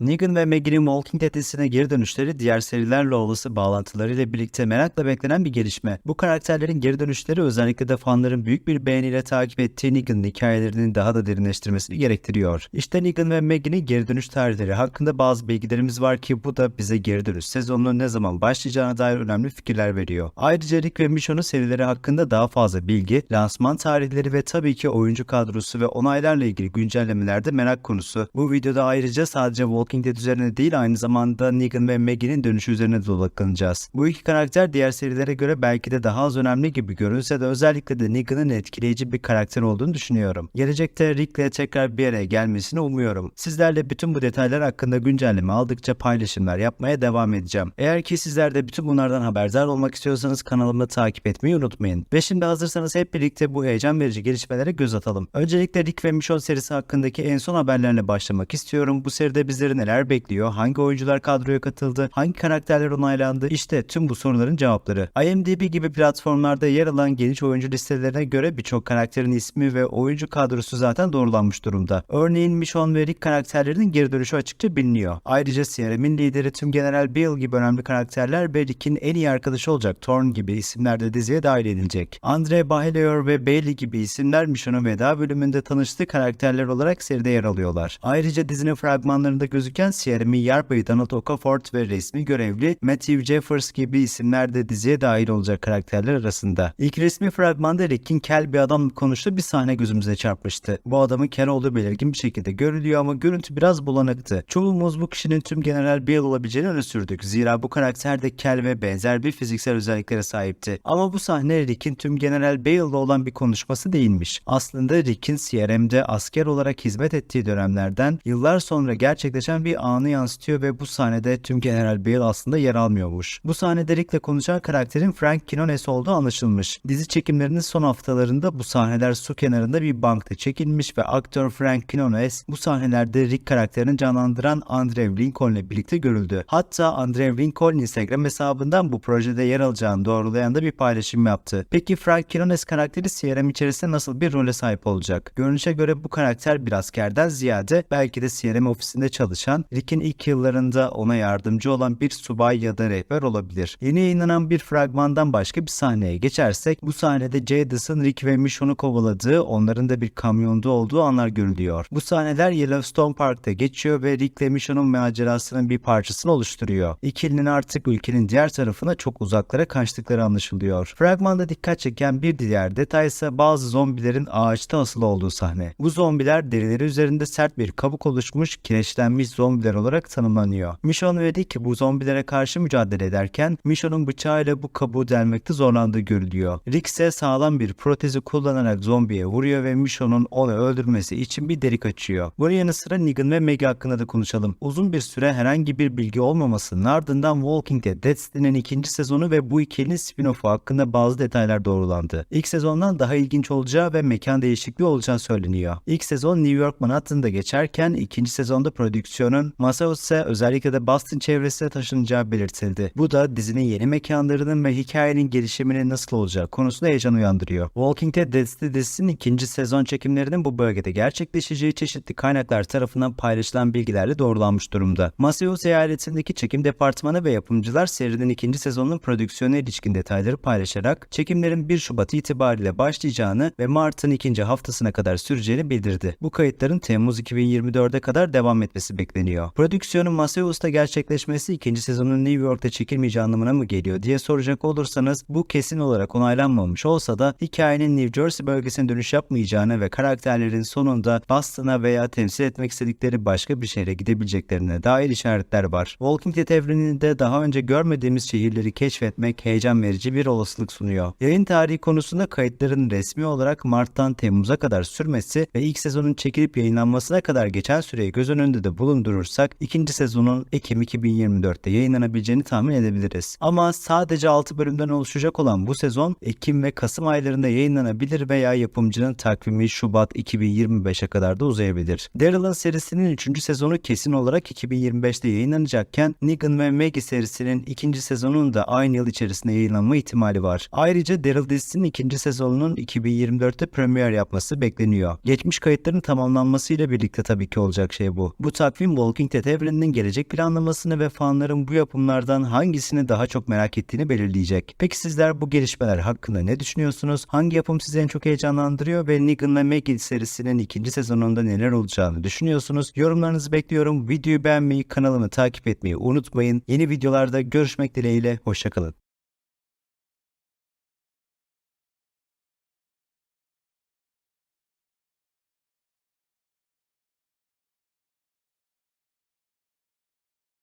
Negan ve Maggie'nin Walking Dead dizisine geri dönüşleri diğer serilerle olası bağlantılarıyla birlikte merakla beklenen bir gelişme. Bu karakterlerin geri dönüşleri özellikle de fanların büyük bir beğeniyle takip ettiği Negan'ın hikayelerinin daha da derinleştirmesini gerektiriyor. İşte Negan ve Maggie'nin geri dönüş tarihleri hakkında bazı bilgilerimiz var ki bu da bize geri dönüş sezonunun ne zaman başlayacağına dair önemli fikirler veriyor. Ayrıca Rick ve Michonne'un serileri hakkında daha fazla bilgi, lansman tarihleri ve tabii ki oyuncu kadrosu ve onaylarla ilgili güncellemeler de merak konusu. Bu videoda ayrıca sadece Walking Dead üzerine değil aynı zamanda Negan ve Maggie'nin dönüşü üzerine de odaklanacağız. Bu iki karakter diğer serilere göre belki de daha az önemli gibi görünse de özellikle de Negan'ın etkileyici bir karakter olduğunu düşünüyorum. Gelecekte Rick'le tekrar bir araya gelmesini umuyorum. Sizlerle bütün bu detaylar hakkında güncelleme aldıkça paylaşımlar yapmaya devam edeceğim. Eğer ki sizler de bütün bunlardan haberdar olmak istiyorsanız kanalımı takip etmeyi unutmayın. Ve şimdi hazırsanız hep birlikte bu heyecan verici gelişmelere göz atalım. Öncelikle Rick ve Michonne serisi hakkındaki en son haberlerle başlamak istiyorum. Bu seride bizleri neler bekliyor? Hangi oyuncular kadroya katıldı? Hangi karakterler onaylandı? İşte tüm bu soruların cevapları. IMDb gibi platformlarda yer alan geniş oyuncu listelerine göre birçok karakterin ismi ve oyuncu kadrosu zaten doğrulanmış durumda. Örneğin Michonne ve Rick karakterlerinin geri dönüşü açıkça biliniyor. Ayrıca CRM'in lideri tüm General Bill gibi önemli karakterler ve Rick'in en iyi arkadaşı olacak Thorn gibi isimler de diziye dahil edilecek. Andre Bahelior ve Bailey gibi isimler Michonne'un veda bölümünde tanıştığı karakterler olarak seride yer alıyorlar. Ayrıca dizinin fragmanlarında gözüken CRM'in yarbayı Donald Okafor ve resmi görevli Matthew Jeffers gibi isimler de diziye dahil olacak karakterler arasında. İlk resmi fragmanda Rick'in kel bir adam konuştuğu bir sahne gözümüze çarpmıştı. Bu adamın kel olduğu belirgin bir şekilde görülüyor ama görüntü biraz bulanıktı. Çoğumuz bu kişinin tüm General Bill olabileceğini öne sürdük. Zira bu karakter de kel ve benzer bir fiziksel özelliklere sahipti. Ama bu sahne Rick'in tüm General Bale'la olan bir konuşması değilmiş. Aslında Rick'in CRM'de asker olarak hizmet ettiği dönemlerden yıllar sonra gerçekleşen bir anı yansıtıyor ve bu sahnede tüm General Bale aslında yer almıyormuş. Bu sahnede Rick'le konuşan karakterin Frank Quinones olduğu anlaşılmış. Dizi çekimlerinin son haftalarında bu sahneler su kenarında bir bankta çekilmiş ve aktör Frank Quinones bu sahnelerde Rick karakterini canlandıran Andrew Lincoln ile birlikte görüldü. Hatta Andrew Lincoln Instagram hesabından bu projede yer alacağını doğrulayan da bir paylaşım yaptı. Peki Frank Quinones karakteri CRM içerisinde nasıl bir role sahip olacak? Görünüşe göre bu karakter bir askerden ziyade belki de CRM ofisinde çalışan, Rick'in ilk yıllarında ona yardımcı olan bir subay ya da rehber olabilir. Yeni yayınlanan bir fragmandan başka bir sahneye geçersek bu sahnede Jadis'ın Rick ve Michonne'u kovaladığı, onların da bir kamyonda olduğu anlar görülüyor. Bu sahneler Yellowstone Park'ta geçiyor ve Rick ile Michonne'un macerasının bir parçasını oluşturuyor. İkilinin artık ülkenin diğer tarafına çok uzaklara kaçtıkları anlaşılıyor. Fragmanda dikkat çeken bir diğer detay ise bazı zombilerin ağaçta asılı olduğu sahne. Bu zombiler derileri üzerinde sert bir kabuk oluşmuş, kireçlenmiş zombiler olarak tanımlanıyor. Michonne ve Rick bu zombilere karşı mücadele ederken Michonne'un bıçağıyla bu kabuğu delmekte zorlandığı görülüyor. Rick ise sağlam bir protezi kullanarak zombiye vuruyor ve Michonne'un onu öldürmesi için bir delik açıyor. Bunun yanı sıra Negan ve Maggie hakkında da konuşalım. Uzun bir süre herhangi bir bilgi olmamasının ardından Walking Dead Destiny'nin ikinci sezonu ve bu ikilinin spin-off'u hakkında bazı detaylar doğrulandı. İlk sezondan daha ilginç olacağı ve mekan değişikliği olacağı söyleniyor. İlk sezon New York Manhattan'da geçerken ikinci sezonda prodüksiyonun Massachusetts'e özellikle de Boston çevresine taşınacağı belirtildi. Bu da dizinin yeni mekanlarının ve hikayenin gelişiminin nasıl olacağı konusunda heyecan uyandırıyor. Walking Dead Destiny dizisinin ikinci sezon çekimlerinin bu bölgede gerçekleşeceği çeşitli kaynaklar tarafından paylaşılan bilgilerle doğrulanmış durumda. Massachusetts eyaletindeki çekim departmanı ve yapımcılar serinin ikinci sezonunun prodüksiyona ilişkin detayları paylaşarak çekimlerin 1 Şubat itibariyle başlayacağını ve Mart'ın ikinci haftasına kadar süreceğini bildirdi. Bu kayıtların Temmuz 2024'e kadar devam etmesi bekleniyor. Prodüksiyonun Massachusetts'ta gerçekleşmesi ikinci sezonun New York'ta çekilmeyeceği anlamına mı geliyor diye soracak olursanız bu kesin olarak onaylanmamış olsa da hikayenin New Jersey bölgesine dönüş yapmayacağını ve karakterlerin sonunda Boston'a veya temsil etmek istedikleri başka bir şehre gidebileceklerine dair işaretler var. Walking Dead evreninde daha önce görmediğimiz şehirleri keşfetmek heyecan verici bir olasılık sunuyor. Yayın tarihi konusunda kayıtların resmi olarak Mart'tan Temmuz'a kadar sürmesi ve ilk sezonun çekilip yayınlanmasına kadar geçen süreyi göz önünde de bulundurursak ikinci sezonun Ekim 2024'te yayınlanabileceğini tahmin edebiliriz. Ama sadece 6 bölümden oluşacak olan bu sezon Ekim ve Kasım aylarında yayınlanabilir veya yapımcının takvimi Şubat 2025'e kadar da uzayabilir. Daryl'ın serisinin 3. sezonu kesin olarak 2025'te yayınlanacakken Negan ve Maggie serisinin ikinci sezonunun da aynı yıl içerisinde yayınlanma ihtimali var. Ayrıca Daryl dizisinin ikinci sezonunun 2024'te premier yapması bekleniyor. Geçmiş kayıtların tamamlanmasıyla birlikte tabii ki olacak şey bu. Bu takvim film Walking Dead evreninin gelecek planlamasını ve fanların bu yapımlardan hangisini daha çok merak ettiğini belirleyecek. Peki sizler bu gelişmeler hakkında ne düşünüyorsunuz? Hangi yapım sizi en çok heyecanlandırıyor ve Negan ve Maggie serisinin ikinci sezonunda neler olacağını düşünüyorsunuz? Yorumlarınızı bekliyorum. Videoyu beğenmeyi, kanalımı takip etmeyi unutmayın. Yeni videolarda görüşmek dileğiyle. Hoşçakalın.